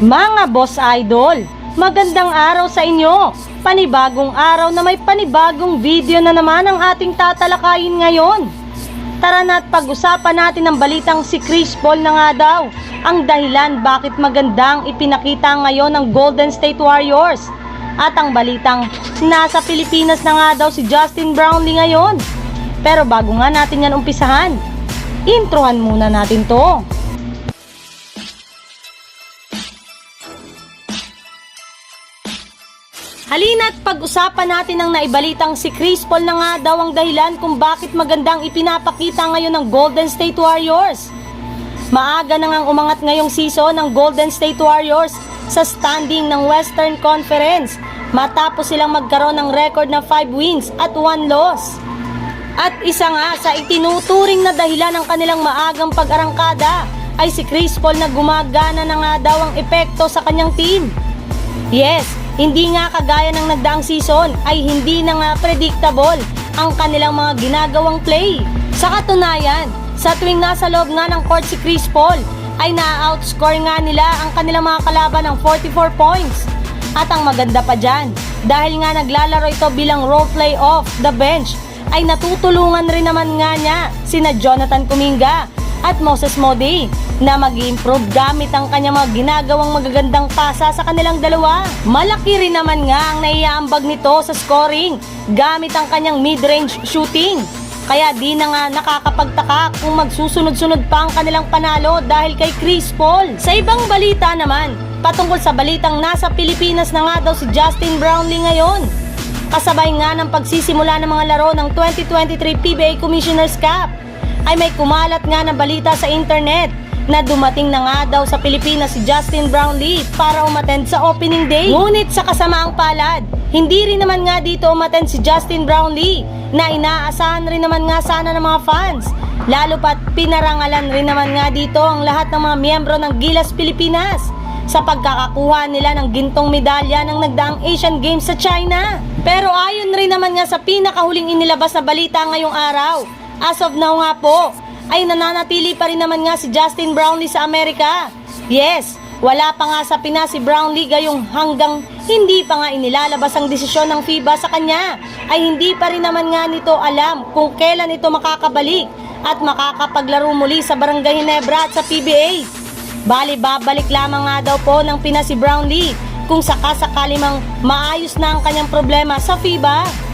Mga boss idol, magandang araw sa inyo. Panibagong araw na may panibagong video na naman ang ating tatalakayin ngayon. Tara na at pag-usapan natin ang balitang si Chris Paul na nga daw. Ang dahilan bakit magandang ipinakita ngayon ng Golden State Warriors. At ang balitang nasa Pilipinas na nga daw si Justin Brownlee ngayon. Pero bago nga natin yan umpisahan, introhan muna natin to. Halina't pag-usapan natin ang naibalitang si Chris Paul na nga daw ang dahilan kung bakit magandang ipinapakita ngayon ng Golden State Warriors. Maaga na ngang umangat ngayong season ng Golden State Warriors sa standing ng Western Conference matapos silang magkaroon ng record na 5 wins at 1 loss. At isa nga sa itinuturing na dahilan ng kanilang maagang pag-arangkada ay si Chris Paul na gumagana na nga daw ang epekto sa kanyang team. Yes, hindi nga kagaya ng nagdaang season ay hindi na nga predictable ang kanilang mga ginagawang play. Sa katunayan, sa tuwing nasa loob nga ng court si Chris Paul ay na-outscore nga nila ang kanilang mga kalaban ng 44 points. At ang maganda pa dyan, dahil nga naglalaro ito bilang role play off the bench, ay natutulungan rin naman nga niya sina Jonathan Kuminga at Moses Modi na mag improve gamit ang kanyang mga ginagawang magagandang pasa sa kanilang dalawa. Malaki rin naman nga ang naiaambag nito sa scoring gamit ang kanyang mid-range shooting. Kaya di na nga nakakapagtaka kung magsusunod-sunod pa ang kanilang panalo dahil kay Chris Paul. Sa ibang balita naman, patungkol sa balitang nasa Pilipinas na nga daw si Justin Brownlee ngayon. Kasabay nga ng pagsisimula ng mga laro ng 2023 PBA Commissioner's Cup ay may kumalat nga na balita sa internet na dumating na nga daw sa Pilipinas si Justin Brownlee para umattend sa opening day. Ngunit sa kasamaang palad, hindi rin naman nga dito umattend si Justin Brownlee na inaasahan rin naman nga sana ng mga fans. Lalo pat pinarangalan rin naman nga dito ang lahat ng mga miyembro ng Gilas Pilipinas sa pagkakakuha nila ng gintong medalya ng nagdaang Asian Games sa China. Pero ayon rin naman nga sa pinakahuling inilabas na balita ngayong araw, as of now nga po, ay nananatili pa rin naman nga si Justin Brownlee sa Amerika. Yes, wala pa nga sa Pinas si Brownlee gayong hanggang hindi pa nga inilalabas ang desisyon ng FIBA sa kanya, ay hindi pa rin naman nga nito alam kung kailan ito makakabalik at makakapaglaro muli sa Barangay Ginebra at sa PBA. Bali, babalik lamang nga daw po ng Pinas si Brownlee kung sakasakali mang maayos na ang kanyang problema sa FIBA.